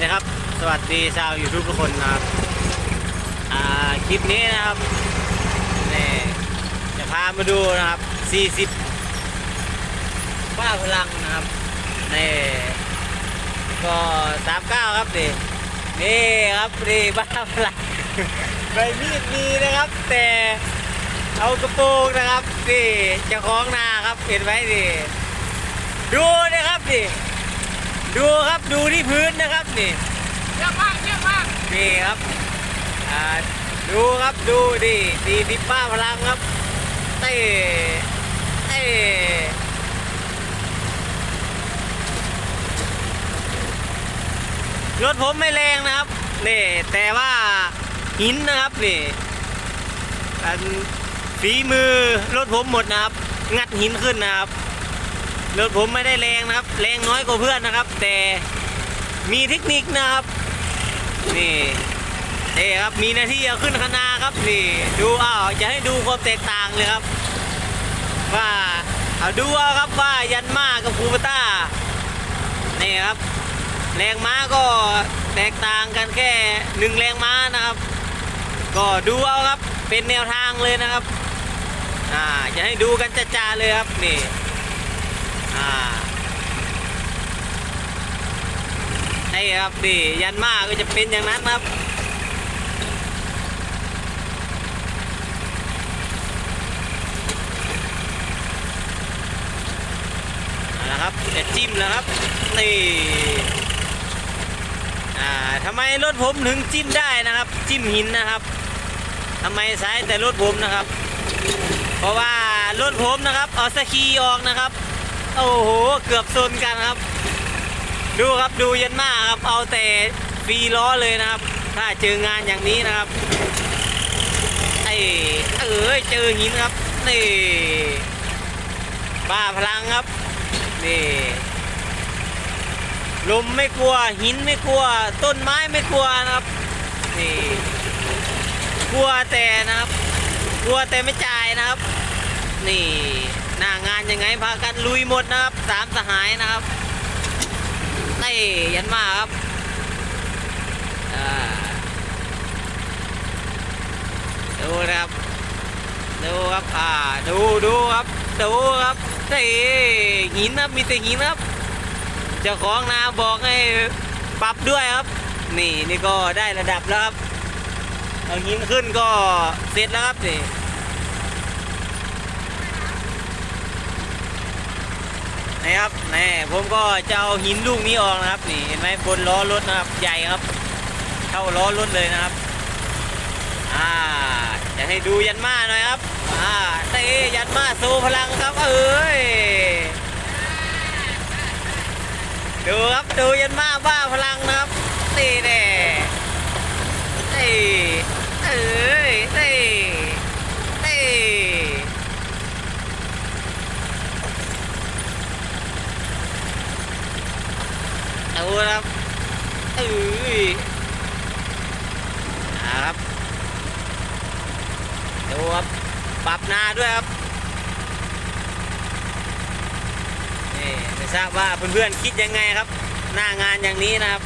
ดีครับ สวัสดีชาวยูทูบทุกคนนะครับ อ่า คลิปนี้นะครับนี่จะพามาดูนะครับ 40ป้าพลังนะครับนี่ก็39ครับดินี่ครับนี่ป้าพลังใบมีดมีนะครับ แต่เอากระโปรงนะครับนี่จะคล้องนาครับเห็นไหมดิดูนะครับดิ ดูครับดูที่พื้นนะครับนี่เยอะมากเยอะมากนี่ครับอ่าดูครับดูดิดีดิป้าพลังครับเต้เต้รถผมไม่แรงนะครับนี่แต่ว่าหินนะครับนี่อันฝีมือรถผมหมดนะครับ งัดหินขึ้นนะครับ รถผมไม่ได้แรงนะครับ แรงน้อยกว่าเพื่อนนะครับ แต่มีเทคนิคนะครับ นี่นี่ครับมีหน้าที่เอาขึ้นคณาครับนี่ ดูอ้าวจะให้ดูความแตกต่างเลยครับ ว่าเอาดูเอาครับว่ายันมากับคูปต้านี่ครับ แรงม้าก็แตกต่างกันแค่หนึ่งแรงม้านะครับ ก็ดูเอาครับเป็นแนวทางเลยนะครับอ่าจะให้ดูกันจ้าๆเลยครับนี่ ใช่ครับดิยันมาก็จะเป็นอย่างนั้นครับเอาละครับจะจิ้มแล้วครับนี่อ่าทำไมรถผมถึงจิ้มได้นะครับ จิ้มหินนะครับทำไมสายแต่รถผมนะครับ เพราะว่ารถผมนะครับ เอาสกีออกนะครับ โอ้โห เกือบชนกันครับ ดูครับดูยันมากครับ เอาแต่ฟรีล้อเลยนะครับ ถ้าเจองานอย่างนี้นะครับ ไอ้เอ้ยเจอหินครับ นี่ บ้าพลังครับ นี่ลมไม่กลัวหินไม่กลัว ต้นไม้ไม่กลัวนะครับ นี่ กลัวแต่นะครับ กลัวแต่ไม่จ่ายนะครับ นี่ หน้างานยังไงพากันลุยหมดนะครับสามสหายนะครับเต้ยันมาครับดูนะครับดูครับอ่าดูดูครับดูครับเต้หินครับมีแต่หินครับเจ้าของนาบอกให้ปรับด้วยครับ นี่นี่ก็ได้ระดับแล้วครับเอาหินขึ้นก็เสร็จแล้วครับนี่ นะครับแน่ผมก็จะเอาหินลูกนี้ออกนะครับ นี่เห็นไหมบนล้อรถนะครับใหญ่ครับเข้าล้อรถเลยนะครับ อ่าจะให้ดูยันมาหน่อยครับ อ่าเต้ยันมาโซพลังครับ เอ้ยดูครับดูยันมาบ้าพลังนะครับนี่แน่เต้เอ้ยเต้เต้ เอาครับเอ้ยนะครับดูครับปรับหนาด้วยครับนี่ไม่ทราบว่าเพื่อนๆคิดยังไงครับ หน้างานอย่างนี้นะครับ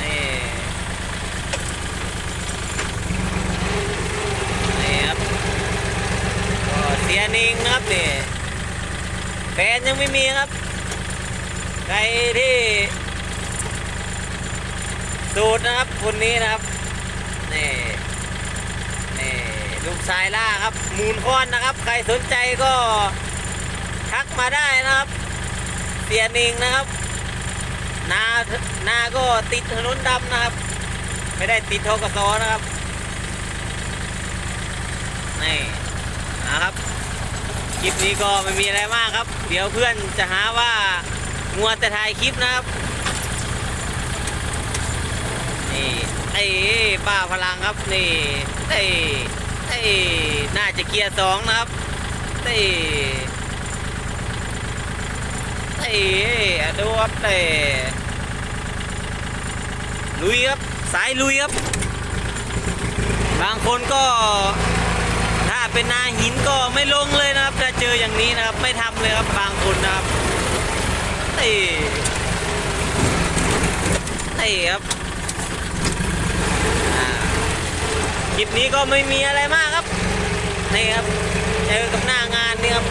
นี่นี่ครับก็เสียนิงนะครับนี่แฟนยังไม่มีครับ ใครที่สูตรนะครับคนนี้นะครับนี่นี่ลูกสายล่าครับ มูลค้อนนะครับ ใครสนใจก็ทักมาได้นะครับ เสียนิงนะครับนานาก็ติดถนนดำนะครับ ไม่ได้ติดทกสนะครับนี่นะครับคลิปนี้ก็ไม่มีอะไรมากครับ เดี๋ยวเพื่อนจะหาว่า มัวแต่ถ่ายคลิปนะครับ นี่ไอ้ป้าพลังครับนี่ไอ้ไอ้น่าจะเกียร์สองนะครับไอ้ไอ้อดูครับไอ้ลุยครับสายลุยครับ บางคนก็ถ้าเป็นนาหินก็ไม่ลงเลยนะครับถ้าเจออย่างนี้นะครับ ไม่ทำเลยครับบางคนนะครับ ยเฮ้ยครับคลิปนี้ก็ไม่มีอะไรมากครับนี่ครับเจอกับหน้างานนี่ครับ